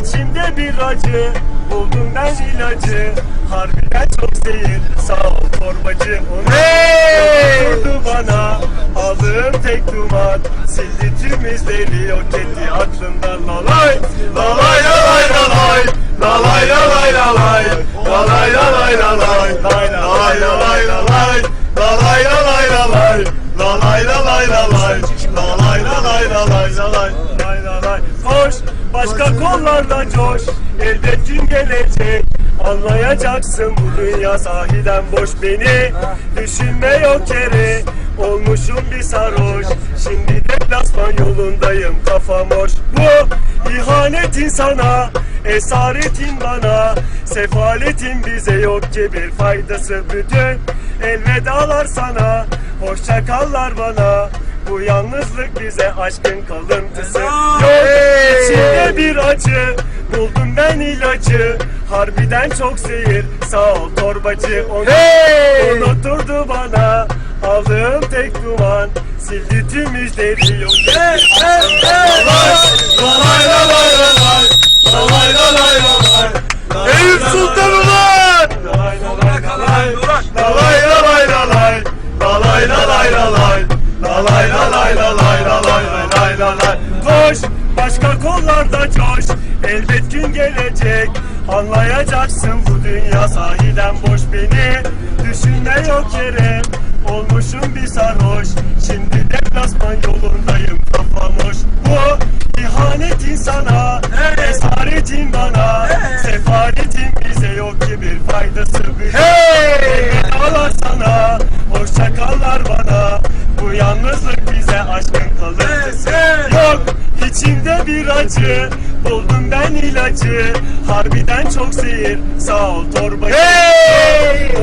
içimde bir acı Buldum ben ilacı Harbiden çok zehir Sağ ol torbacı Onu Hey! vurdu bana Aldığım tek duman Sildi tüm izleri Yok etti aklımdan lalay Lalay lalay lalay Lalay lalay lalay Lalay lalay lalay Lalay lalay lalay lalay Lalay lalay lalay Lalay lalay lalay Lalay lalay başka kollarla coş Elbet gün gelecek. Anlayacaksın bu dünya sahiden boş. Beni Düşünme yok yere. Olmuşum bir sarhoş. Şimdi deplasman yolundayım. Kafam hoş. Bu ihanetin sana Esaretin bana. Sefaletin bize yok ki bir faydası bütün Elvedalar sana. Hoşça kallar bana Bu yalnızlık bize aşkın kalıntısı. Yok içimde bir acı. Buldum ben ilacı. Harbiden çok zehir Sağ ol torbacı Onu Hey! unutturdu bana. Aldığım tek duman. Sildi tüm izleri yok Hey, hey, hey! Lalay lalay lalay Lalay lalay lalay Eyüp Sultan ulan! Lalay lalay lalay Durak. Lalay lalay lalay Lalay lalay lalay Lalay lalay lalay Lalay lalay lalay Koş başka kollarda coş Elbet gün gelecek. Anlayacaksın bu dünya sahiden boş beni. Düşünme yok yere aşkın hey! Yok içimde bir acı Buldum ben ilacı Harbiden çok zehir Sağ ol torbacı Hey!